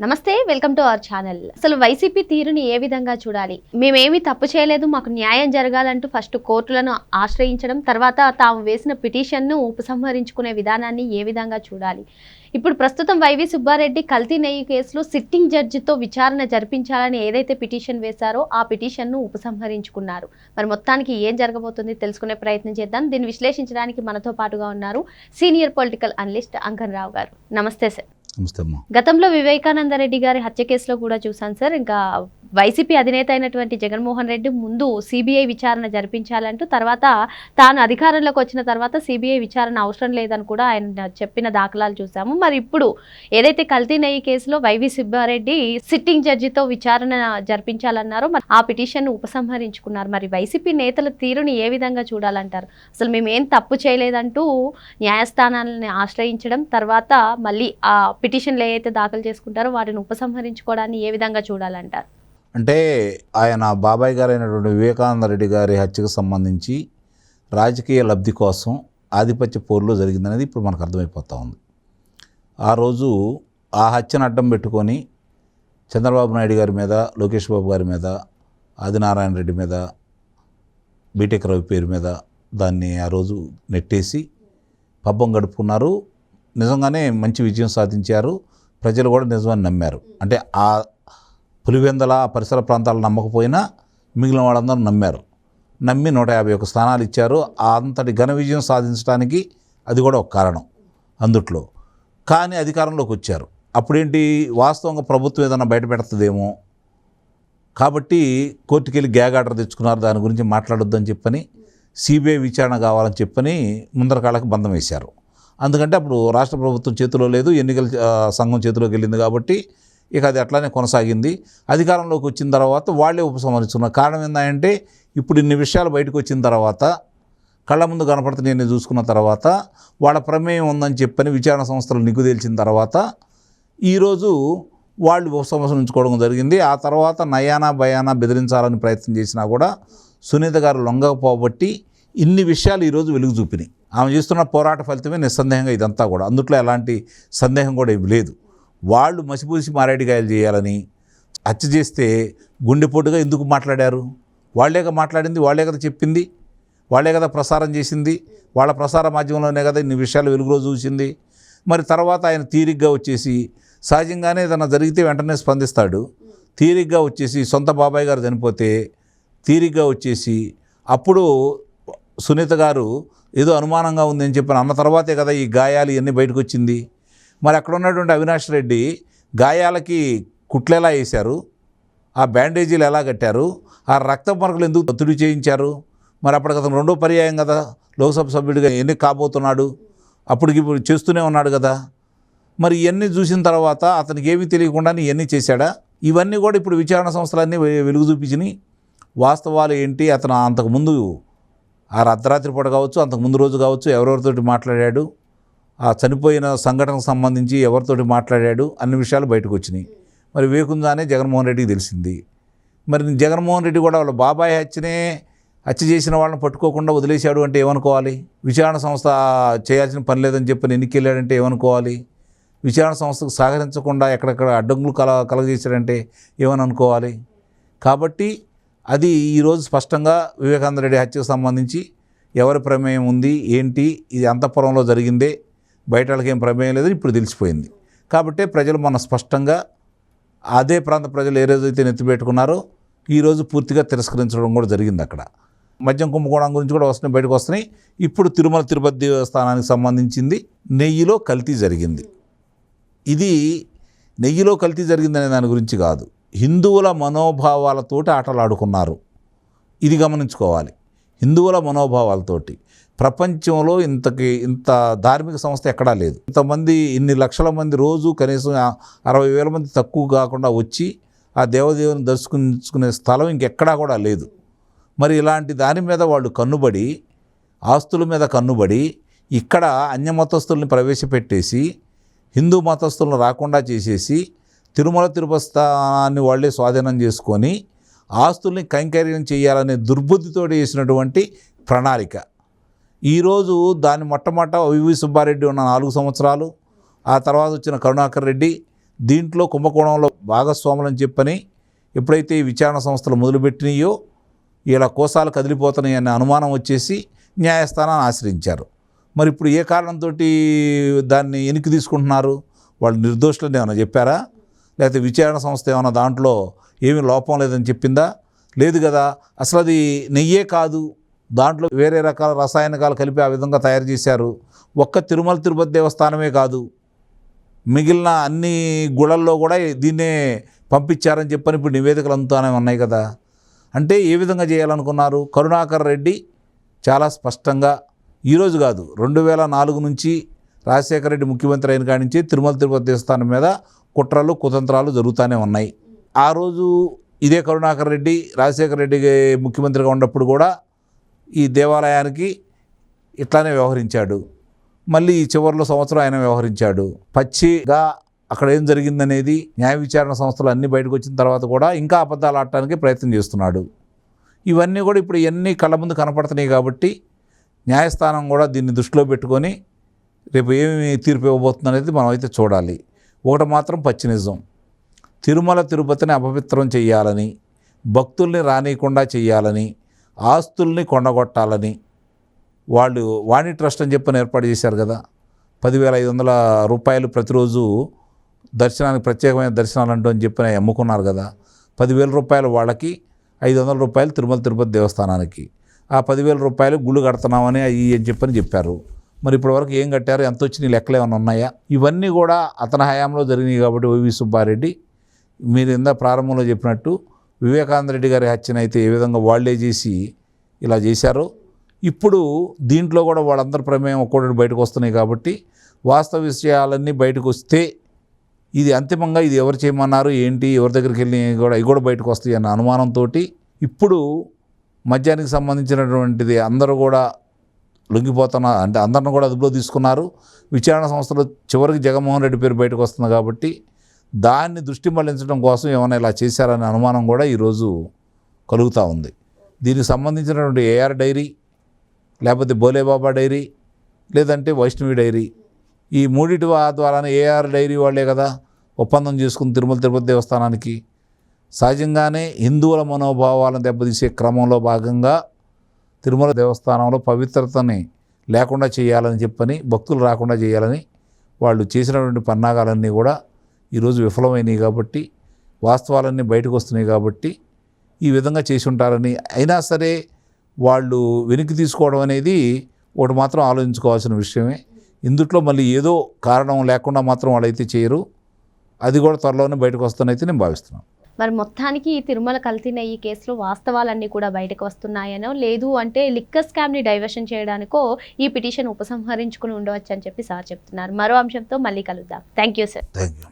నమస్తే welcome to our channel. అసలు YCP తీరుని ఏ విధంగా చూడాలి? మేమేమి తప్పు చేయలేదు మాకు న్యాయం జరగాలంటూ ఫస్ట్ కోర్టులను ఆశ్రయించడం తర్వాత తాము వేసిన పిటిషన్ను ఉపసంహరించుకునే విధానాన్ని ఏ విధంగా చూడాలి? ఇప్పుడు ప్రస్తుతం వైవి సుబ్బారెడ్డి కల్తీ నెయ్యి కేసులో సిట్టింగ్ జడ్జితో విచారణ జరిపించాలని ఏదైతే పిటిషన్ వేశారో ఆ పిటిషన్ను ఉపసంహరించుకున్నారు. మరి మొత్తానికి ఏం జరగబోతుంది తెలుసుకునే ప్రయత్నం చేద్దాం. దీన్ని విశ్లేషించడానికి మనతో పాటుగా ఉన్నారు senior political analyst Ankan Rao garu. నమస్తే సార్. నమస్తే గతంలో వివేకానంద రెడ్డి గారి హత్య కేసులో కూడా చూసాను సార్. ఇంకా వైసీపీ అధినేత అయినటువంటి జగన్మోహన్ రెడ్డి ముందు సిబిఐ విచారణ జరిపించాలంటూ తర్వాత తాను అధికారంలోకి వచ్చిన తర్వాత సిబిఐ విచారణ అవసరం లేదని కూడా ఆయన చెప్పిన దాఖలాలు చూసాము. మరి ఇప్పుడు ఏదైతే కల్తీ నెయ్యి కేసులో వైవి సుబ్బారెడ్డి సిట్టింగ్ జడ్జితో విచారణ జరిపించాలన్నారో మరి ఆ పిటిషన్ ఉపసంహరించుకున్నారు. మరి వైసీపీ నేతల తీరుని ఏ విధంగా చూడాలంటారు? అసలు మేమేం తప్పు చేయలేదంటూ న్యాయస్థానాలని ఆశ్రయించడం తర్వాత మళ్ళీ ఆ పిటిషన్లు ఏవైతే దాఖలు చేసుకుంటారో వాటిని ఉపసంహరించుకోవడాన్ని ఏ విధంగా చూడాలంటారు? అంటే ఆయన బాబాయ్ గారైనటువంటి అయినటువంటి వివేకానంద రెడ్డి గారి హత్యకు సంబంధించి రాజకీయ లబ్ధి కోసం ఆధిపత్య పోరులో జరిగిందనేది ఇప్పుడు మనకు అర్థమైపోతూ ఉంది. ఆ రోజు ఆ హత్యను అడ్డం పెట్టుకొని చంద్రబాబు నాయుడు గారి మీద లోకేష్ బాబు గారి మీద ఆదినారాయణ రెడ్డి మీద బీటెక్ రవి పేరు మీద దాన్ని ఆ రోజు నెట్టేసి పబ్బం గడుపుకున్నారు. నిజంగానే మంచి విజయం సాధించారు. ప్రజలు కూడా నిజమని నమ్మారు. అంటే ఆ పులివెందల పరిసర ప్రాంతాలు నమ్మకపోయినా మిగిలిన వాళ్ళందరూ నమ్మారు. నమ్మి నూట యాభై ఒక స్థానాలు ఇచ్చారు. అంతటి ఘన విజయం సాధించడానికి అది కూడా ఒక కారణం అందుట్లో. కానీ అధికారంలోకి వచ్చారు. అప్పుడేంటి? వాస్తవంగా ప్రభుత్వం ఏదైనా బయట పెడుతుందేమో? కాబట్టి కోర్టుకి వెళ్ళి గ్యాగ్ ఆర్డర్ తెచ్చుకున్నారు. దాని గురించి మాట్లాడొద్దని చెప్పని సిబిఐ విచారణ కావాలని చెప్పని ముందర కాళ్ళకి బంధం వేశారు. అందుకంటే అప్పుడు రాష్ట్ర ప్రభుత్వం చేతిలో లేదు. ఎన్నికల సంఘం చేతిలోకి వెళ్ళింది కాబట్టి ఇక అది అట్లానే కొనసాగింది. అధికారంలోకి వచ్చిన తర్వాత వాళ్ళే ఉపసంహరించుకున్నారు కారణం ఏంటంటే ఇప్పుడు ఇన్ని విషయాలు బయటకు వచ్చిన తర్వాత కళ్ళ ముందు కనపడుతున్నాయని చూసుకున్న తర్వాత వాళ్ళ ప్రమేయం ఉందని చెప్పని విచారణ సంస్థలు నిగ్గుదేల్చిన తర్వాత ఈరోజు వాళ్ళు ఉపసంహరించుకోవడం జరిగింది. ఆ తర్వాత నయానా భయానా బెదిరించాలని ప్రయత్నం చేసినా కూడా సునీత గారు లొంగకపోబట్టి ఇన్ని విషయాలు ఈరోజు వెలుగు చూపినాయి. ఆమె చేస్తున్న పోరాట ఫలితమే నిస్సందేహంగా ఇదంతా కూడా. అందుట్లో ఎలాంటి సందేహం కూడా ఏమి లేదు. వాళ్ళు మసిపూసి మారేడికాయలు చేయాలని హత్య చేస్తే గుండెపోటుగా ఎందుకు మాట్లాడారు? వాళ్ళే కదా మాట్లాడింది వాళ్ళే కదా చెప్పింది వాళ్ళే కదా ప్రసారం చేసింది వాళ్ళ ప్రసార మాధ్యమంలోనే కదా ఇన్ని విషయాలు వెలుగులో చూసింది. మరి తర్వాత ఆయన తీరిగ్గా వచ్చేసి సహజంగానే ఏదైనా జరిగితే వెంటనే స్పందిస్తాడు. తీరిగ్గా వచ్చేసి సొంత బాబాయ్ గారు చనిపోతే తీరిగ్గా వచ్చేసి అప్పుడు సునీత గారు ఏదో అనుమానంగా ఉందని చెప్పి చెప్పిన అన్న తర్వాతే కదా ఈ గాయాలు ఇవన్నీ బయటకు వచ్చింది. మరి అక్కడ ఉన్నటువంటి అవినాష్ రెడ్డి గాయాలకి కుట్లెలా వేశారు. ఆ బ్యాండేజీలు ఎలా కట్టారు? ఆ రక్త మరకలు ఎందుకు ఒత్తిడి చేయించారు? మరి అప్పటికి అతను రెండో పర్యాయం కదా లోక్సభ సభ్యుడిగా ఎన్ని కాబోతున్నాడు? అప్పటికి ఇప్పుడు చేస్తూనే ఉన్నాడు కదా. మరి ఇవన్నీ చూసిన తర్వాత అతనికి ఏమీ తెలియకుండా ఇవన్నీ చేశాడా? ఇవన్నీ కూడా ఇప్పుడు విచారణ సంస్థలన్నీ వెలుగు చూపించినాయి వాస్తవాలు ఏంటి? అతను అంతకుముందు ఆ అర్ధరాత్రి పూట కావచ్చు అంతకుముందు రోజు కావచ్చు ఎవరెవరితోటి మాట్లాడాడు? ఆ చనిపోయిన సంఘటనకు సంబంధించి ఎవరితోటి మాట్లాడాడు అన్ని విషయాలు బయటకు వచ్చినాయి. మరి వేకుందానే జగన్మోహన్ రెడ్డికి తెలిసింది. మరి జగన్మోహన్ రెడ్డి కూడా వాళ్ళ బాబాయ్ హత్యనే హత్య చేసిన వాళ్ళని పట్టుకోకుండా వదిలేశాడు అంటే ఏమనుకోవాలి? విచారణ సంస్థ చేయాల్సిన పని లేదని చెప్పి ఎన్నికెళ్ళాడంటే ఏమనుకోవాలి? విచారణ సంస్థకు సహకరించకుండా ఎక్కడెక్కడ అడ్డంకులు కల కలగజేశాడంటే ఏమని అనుకోవాలి కాబట్టి అది ఈరోజు స్పష్టంగా వివేకానంద రెడ్డి హత్యకు సంబంధించి ఎవరి ప్రమేయం ఉంది ఏంటి ఇది అంతఃపురంలో జరిగిందే బయట వాళ్ళకి ఏం ప్రమేయం లేదని ఇప్పుడు తెలిసిపోయింది. కాబట్టి ప్రజలు మన స్పష్టంగా అదే ప్రాంత ప్రజలు ఏ రోజైతే నెత్తిపెట్టుకున్నారో ఈరోజు పూర్తిగా తిరస్కరించడం కూడా జరిగింది అక్కడ. మద్యం కుంభకోణం గురించి కూడా వస్తున్నాయి బయటకు వస్తున్నాయి. ఇప్పుడు తిరుమల తిరుపతి దేవస్థానానికి సంబంధించింది నెయ్యిలో కల్తీ జరిగింది. ఇది నెయ్యిలో కల్తీ జరిగిందనే దాని గురించి కాదు. హిందువుల మనోభావాలతోటి ఆటలాడుకున్నారు. ఇది గమనించుకోవాలి. హిందువుల మనోభావాలతోటి. ప్రపంచంలో ఇంతకి ఇంత ధార్మిక సంస్థ ఎక్కడా లేదు. ఇంతమంది ఇన్ని లక్షల మంది రోజు కనీసం అరవై వేల మంది తక్కువ కాకుండా వచ్చి ఆ దేవదేవుని దర్శించుకునే స్థలం ఇంకెక్కడా కూడా లేదు. మరి ఇలాంటి దాని మీద వాళ్ళు కన్నుబడి ఆస్తుల మీద కన్నుబడి ఇక్కడ అన్యమతస్తుల్ని ప్రవేశపెట్టేసి హిందూ మతస్థులను రాకుండా చేసేసి తిరుమల తిరుపతి స్థానాన్ని వాళ్ళే స్వాధీనం చేసుకొని ఆస్తుల్ని కైంకర్యం చేయాలనే దుర్బుద్ధితో చేసినటువంటి ప్రణాళిక. ఈరోజు దాని మొట్టమొదట వివి సుబ్బారెడ్డి ఉన్న నాలుగు సంవత్సరాలు ఆ తర్వాత వచ్చిన కరుణాకర్ రెడ్డి దీంట్లో కుంభకోణంలో భాగస్వాములని చెప్పని ఎప్పుడైతే ఈ విచారణ సంస్థలు మొదలుపెట్టినాయో ఇలా కోసాలు కదిలిపోతున్నాయి అనే అనుమానం వచ్చేసి న్యాయస్థానాన్ని ఆశ్రయించారు. మరి ఇప్పుడు ఏ కారణంతో దాన్ని ఎనికి తీసుకుంటున్నారు వాళ్ళు నిర్దోషులని ఏమైనా చెప్పారా? లేకపోతే విచారణ సంస్థ ఏమైనా దాంట్లో ఏమీ లోపం లేదని చెప్పిందా? లేదు కదా. అసలు అది నెయ్యే కాదు. దాంట్లో వేరే రకాల రసాయనికాలు కలిపి ఆ విధంగా తయారు చేశారు. ఒక్క తిరుమల తిరుపతి దేవస్థానమే కాదు. మిగిలిన అన్ని గుళల్లో కూడా దీన్నే పంపించారని చెప్పని ఇప్పుడు నివేదికలు అంతానే ఉన్నాయి కదా. అంటే ఏ విధంగా చేయాలనుకున్నారు? కరుణాకర్ రెడ్డి చాలా స్పష్టంగా ఈరోజు కాదు రెండు వేల నాలుగు నుంచి రాజశేఖర రెడ్డి ముఖ్యమంత్రి అయిన కాడి నుంచి తిరుమల తిరుపతి దేవస్థానం మీద కుట్రలు కుతంత్రాలు జరుగుతూనే ఉన్నాయి. ఆ రోజు ఇదే కరుణాకర్ రెడ్డి రాజశేఖర రెడ్డి ముఖ్యమంత్రిగా ఉన్నప్పుడు కూడా ఈ దేవాలయానికి ఇట్లానే వ్యవహరించాడు. మళ్ళీ ఈ చివరిలో సంవత్సరం ఆయన వ్యవహరించాడు. పచ్చిగా అక్కడ ఏం జరిగిందనేది న్యాయ విచారణ సంస్థలు అన్నీ బయటకు వచ్చిన తర్వాత కూడా ఇంకా అబద్ధాలు ఆడటానికి ప్రయత్నం చేస్తున్నాడు. ఇవన్నీ కూడా ఇప్పుడు ఇవన్నీ కళ్ళ ముందు కనపడుతున్నాయి కాబట్టి న్యాయస్థానం కూడా దీన్ని దృష్టిలో పెట్టుకొని రేపు ఏమి తీర్పు ఇవ్వబోతుంది అనేది మనం అయితే చూడాలి. ఒకటి మాత్రం పచ్చి నిజం. తిరుమల తిరుపతిని అపవిత్రం చేయాలని భక్తుల్ని రానియకుండా చేయాలని ఆస్తుల్ని కొండగొట్టాలని వాళ్ళు వాణి ట్రస్ట్ అని చెప్పని ఏర్పాటు చేశారు కదా. పదివేల ఐదు వందల రూపాయలు ప్రతిరోజు దర్శనానికి ప్రత్యేకమైన దర్శనాలు అంటూ అని చెప్పి అమ్ముకున్నారు కదా. పదివేల రూపాయలు వాళ్ళకి ఐదు వందల రూపాయలు తిరుమల తిరుపతి దేవస్థానానికి. ఆ పదివేల రూపాయలు గుళ్ళు కడుతున్నామని అవి అని చెప్పని చెప్పారు. మరి ఇప్పటివరకు ఏం కట్టారు? ఎంత వచ్చిన లెక్కలు ఏమైనా ఉన్నాయా? ఇవన్నీ కూడా అతని హయాంలో జరిగినాయి కాబట్టి వైవి సుబ్బారెడ్డి మీరు ఇందా ప్రారంభంలో చెప్పినట్టు వివేకానంద రెడ్డి గారి హత్యను అయితే ఏ విధంగా వాళ్ళే చేసి ఇలా చేశారో ఇప్పుడు దీంట్లో కూడా వాళ్ళందరి ప్రమేయం ఒక్కొక్కటి బయటకు వస్తున్నాయి కాబట్టి వాస్తవ విషయాలన్నీ బయటకు వస్తే ఇది అంతిమంగా ఇది ఎవరు చేయమన్నారు ఏంటి ఎవరి దగ్గరికి వెళ్ళి కూడా ఇవి కూడా బయటకు వస్తాయి అన్న అనుమానంతో ఇప్పుడు మద్యానికి సంబంధించినటువంటిది అందరూ కూడా లొంగిపోతున్నారు అంటే అందరిని కూడా అదుపులో తీసుకున్నారు. విచారణ సంస్థలు చివరికి జగన్మోహన్ రెడ్డి పేరు బయటకు వస్తుంది కాబట్టి దాన్ని దృష్టి మళ్ళించడం కోసం ఏమైనా ఇలా చేశారనే అనుమానం కూడా ఈరోజు కలుగుతూ ఉంది. దీనికి సంబంధించినటువంటి ఏఆర్ డైరీ లేకపోతే బోలేబాబా డైరీ లేదంటే వైష్ణవి డైరీ ఈ మూడిటి ద్వారానే ఏఆర్ డైరీ వాళ్ళే కదా ఒప్పందం చేసుకుని తిరుమల తిరుపతి దేవస్థానానికి. సహజంగానే హిందువుల మనోభావాలను దెబ్బతీసే క్రమంలో భాగంగా తిరుమల దేవస్థానంలో పవిత్రతని లేకుండా చేయాలని చెప్పని భక్తులు రాకుండా చేయాలని వాళ్ళు చేసినటువంటి పన్నాగాలన్నీ కూడా ఈరోజు విఫలమైనవి కాబట్టి వాస్తవాలన్నీ బయటకు వస్తున్నాయి కాబట్టి ఈ విధంగా చేసి ఉంటారని అయినా సరే వాళ్ళు వెనక్కి తీసుకోవడం అనేది ఒకటి మాత్రం ఆలోచించుకోవాల్సిన విషయమే. ఇందుట్లో మళ్ళీ ఏదో కారణం లేకుండా మాత్రం వాళ్ళైతే చేయరు. అది కూడా త్వరలోనే బయటకు వస్తుందైతే నేను భావిస్తున్నాను. మరి మొత్తానికి ఈ తిరుమల కల్తీ ఈ కేసులో వాస్తవాలన్నీ కూడా బయటకు వస్తున్నాయనో లేదు అంటే లిక్కర్ స్కామ్ని డైవర్షన్ చేయడానికో ఈ పిటిషన్ ఉపసంహరించుకుని ఉండవచ్చు అని చెప్పి సార్ చెప్తున్నారు. మరో అంశంతో మళ్ళీ కలుద్దాం. Thank you sir. Thank you.